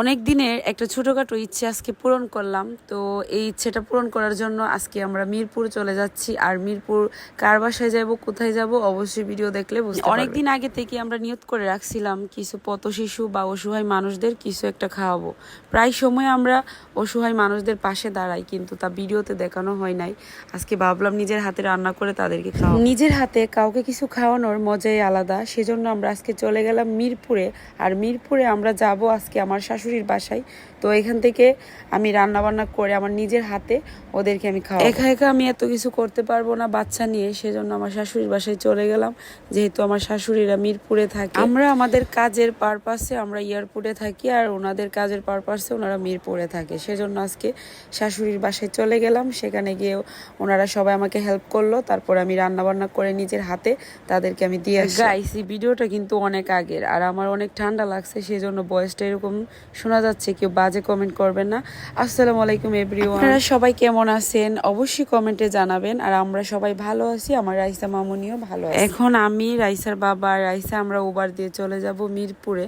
অনেক দিনের একটা ছোটোখাটো ইচ্ছে আজকে পূরণ করলাম। তো এই ইচ্ছেটা পূরণ করার জন্য আজকে আমরা মিরপুর চলে যাচ্ছি। আর মিরপুর কার বাসায় যাব কোথায় যাব অবশ্যই ভিডিও দেখলে বুঝতে অনেক দিন আগে থেকে আমরা নিয়ত করে রাখছিলাম কিছু পথ শিশু বা অসহায় মানুষদের কিছু একটা খাওয়াবো। প্রায় সময় আমরা অসহায় মানুষদের পাশে দাঁড়াই কিন্তু তা ভিডিওতে দেখানো হয় নাই। আজকে ভাবলাম নিজের হাতে রান্না করে তাদেরকে খাওয়া নিজের হাতে কাউকে কিছু খাওয়ানোর মজাই আলাদা। সেজন্য আমরা আজকে চলে গেলাম মিরপুরে। আর মিরপুরে আমরা যাব আজকে আমার শাশুড়ির বাসায়। তো এখান থেকে আমি রান্না বান্না করে আমার নিজের হাতে ওদেরকে আমি খাওয়া একা একা আমি এত কিছু করতে পারব না বাচ্চা নিয়ে সেজন্য আমার শাশুড়ির বাসায় চলে গেলাম। যেহেতু আমার শাশুড়িরা মিরপুরে থাকে। আমরা আমাদের কাজের পারপাসে আমরা এয়ারপোর্টে থাকি আর ওনাদের কাজের পারপাসে ওনারা মিরপুরে থাকে। সেজন্য আজকে শাশুড়ির বাসায় চলে গেলাম। সেখানে গিয়ে ওনারা সবাই আমাকে হেল্প করল। তারপর আমি রান্না বান্না করে নিজের হাতে তাদেরকে আমি দিয়ে আসি। ভিডিওটা কিন্তু অনেক আগের। আর আমার অনেক ঠান্ডা লাগছে সেই জন্য বয়সটা এরকম শোনা যাচ্ছে কেউ বাজে কমেন্ট করবেন না। আসসালামু আলাইকুম এভরিওয়ান আপনারা সবাই কেমন আছেন? অবশ্যই কমেন্টে জানাবেন। আর আমরা সবাই ভালো আছি আমার রাইসা মামুনিও ভালো আছে। এখন আমি রাইসার বাবা রাইসা আমরা উবার দিয়ে চলে যাব মিরপুরে।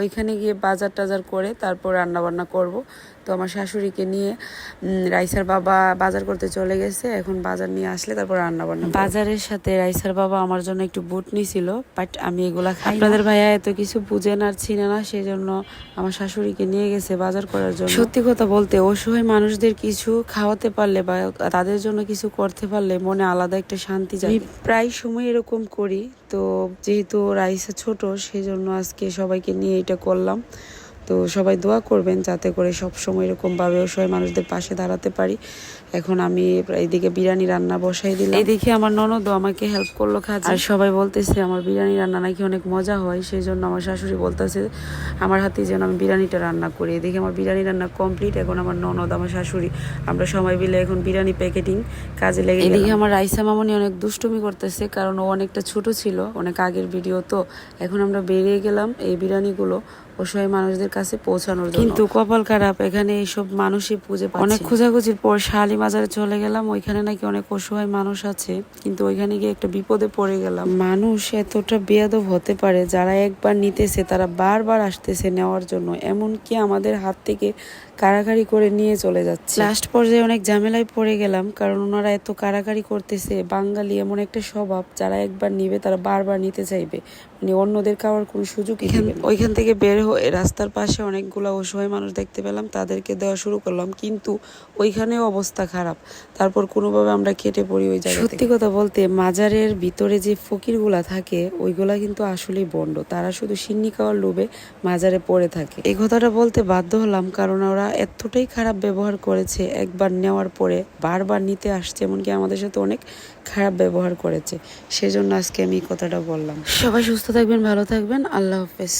ওইখানে গিয়ে বাজার টাজার করে তারপর রান্না বান্না করব। তো আমার শাশুড়িকে নিয়ে রাইসার বাবা বাজার করতে চলে গেছে। এখন বাজার নিয়ে আসলে তারপর রান্না বান্না বাজারের সাথে রাইসার বাবা আমার জন্য একটু বুট নিছিল বাট আমি এগুলা খাই আপনাদের ভাইয়া এত কিছু বুঝেন আর চিনে না সেই জন্য আমার শাশুড়িকে নিয়ে গেছে বাজার করার জন্য। সত্যি কথা বলতে অসহায় মানুষদের কিছু খাওয়াতে পারলে বা তাদের জন্য কিছু করতে পারলে মনে আলাদা একটা শান্তি যায় প্রায় সময় এরকম করি তো যেহেতু রাইসা ছোট সেই জন্য আজকে সবাইকে নিয়ে এটা করলাম। তো সবাই দোয়া করবেন যাতে করে সব সময় এরকম ভাবে অসহায় মানুষদের পাশে দাঁড়াতে পারি। এখন আমি এইদিকে বিরিয়ানি রান্না বসাই দিলাম। এইদিকে আমার ননদও আমাকে হেল্প করল খাচ্ছে আর সবাই বলতেছে আমার বিরিয়ানি রান্না নাকি অনেক মজা হয়। সেই জন্য আমার শাশুড়ি বলতেছে আমার হাতে যেন আমি বিরিয়ানিটা রান্না করি। এদিকে আমার বিরিয়ানি রান্না কমপ্লিট এখন আমার ননদ আমার শাশুড়ি আমরা সবাই মিলে এখন বিরিয়ানি প্যাকেটিং কাজে লেগে এদিকে আমার রাইসা মামনি অনেক দুষ্টুমি করতেছে কারণ ও অনেকটা ছোট ছিল অনেক আগের ভিডিও তো। এখন আমরা বেরিয়ে গেলাম এই বিরিয়ানিগুলো। অসহায় মানুষদের কাছে পৌঁছানোর জন্য। কিন্তু কপাল খারাপ এখানে এইসব মানুষই পুজো অনেক খোঁজাখুঁজির পর শালি বাজারে চলে গেলাম ওইখানে নাকি অনেক অসহায় মানুষ আছে কিন্তু ওইখানে গিয়ে একটা বিপদে পড়ে গেলাম। মানুষ এতটা বেয়াদব হতে পারে যারা একবার নিতেছে তারা বারবার আসতেছে নেওয়ার জন্য। এমনকি আমাদের হাত থেকে কারাকারি করে নিয়ে চলে যাচ্ছে। লাস্ট পর্যায়ে অনেক ঝামেলায় পড়ে গেলাম কারণ ওনারা এত কারাকারি করতেছে বাঙালি এমন একটা স্বভাব যারা একবার নিবে তারা বারবার নিতে চাইবে। মানে অন্যদের খাওয়ার কোনো সুযোগ ওইখান থেকে বের হয়ে রাস্তার পাশে অনেকগুলো অসহায় মানুষ দেখতে পেলাম তাদেরকে দেওয়া শুরু করলাম কিন্তু ওইখানেও অবস্থা খারাপ। তারপর কোনোভাবে আমরা কেটে পড়ি ওই জায়গা সত্যি কথা বলতে মাজারের ভিতরে যে ফকিরগুলা থাকে ওইগুলা কিন্তু আসলেই বন্ড। তারা শুধু সিন্নি খাওয়ার লোভে মাজারে পড়ে থাকে। এই কথাটা বলতে বাধ্য হলাম কারণ ওরা এতটাই খারাপ ব্যবহার করেছে একবার নেওয়ার পরে, বারবার নিতে আসছে, এমনকি আমাদের সাথে অনেক খারাপ ব্যবহার করেছে। সেজন্য আজকে আমি কথাটা বললাম। সবাই সুস্থ থাকবেন, ভালো থাকবেন। আল্লাহ হাফেজ।